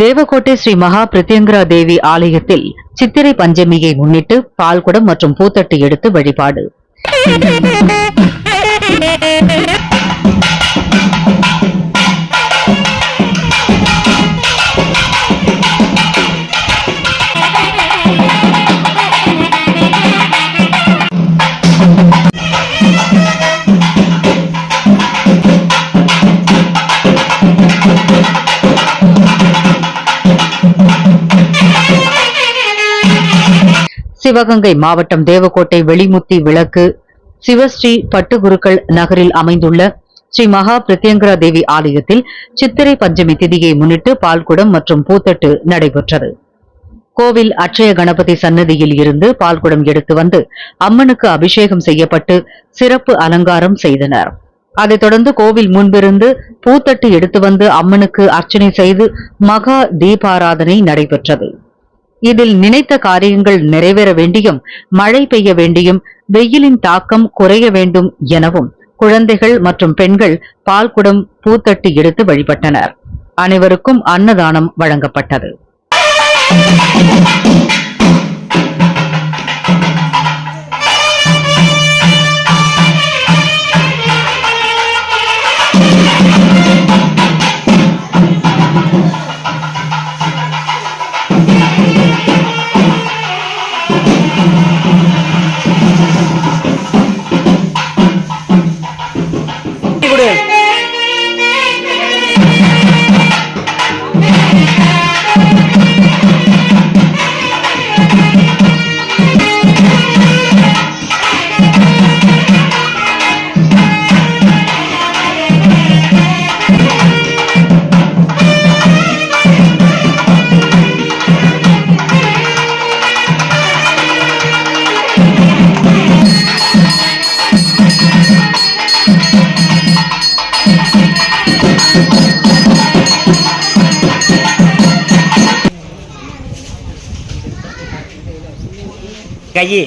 தேவகோட்டை ஸ்ரீ மகா பிரத்யங்கரா தேவி ஆலயத்தில் சித்திரை பஞ்சமியை முன்னிட்டு பால்குடம் மற்றும் பூத்தட்டு எடுத்து வழிபாடு. சிவகங்கை மாவட்டம் தேவக்கோட்டை வெளிமுத்தி விளக்கு சிவஸ்ரீ பட்டுகுருக்கள் நகரில் அமைந்துள்ள ஸ்ரீ மகா பிரத்யங்கரா தேவி ஆலயத்தில் சித்திரை பஞ்சமி திதியை முன்னிட்டு பால்குடம் மற்றும் பூத்தட்டு நடைபெற்றது. கோவில் அட்சய கணபதி சன்னதியில் இருந்து பால்குடம் எடுத்து வந்து அம்மனுக்கு அபிஷேகம் செய்யப்பட்டு சிறப்பு அலங்காரம் செய்தனர். அதைத் தொடர்ந்து கோவில் முன்பிருந்து பூத்தட்டு எடுத்து வந்து அம்மனுக்கு அர்ச்சனை செய்து மகா தீபாராதனை நடைபெற்றது. இதில் நினைத்த காரியங்கள் நிறைவேற வேண்டியும் மழை பெய்ய வேண்டியும் வெயிலின் தாக்கம் குறைய வேண்டும் எனவும் குழந்தைகள் மற்றும் பெண்கள் பால்குடம் பூத்தட்டு எடுத்து வழிபட்டனர். அனைவருக்கும் அன்னதானம் வழங்கப்பட்டது. గయ్యి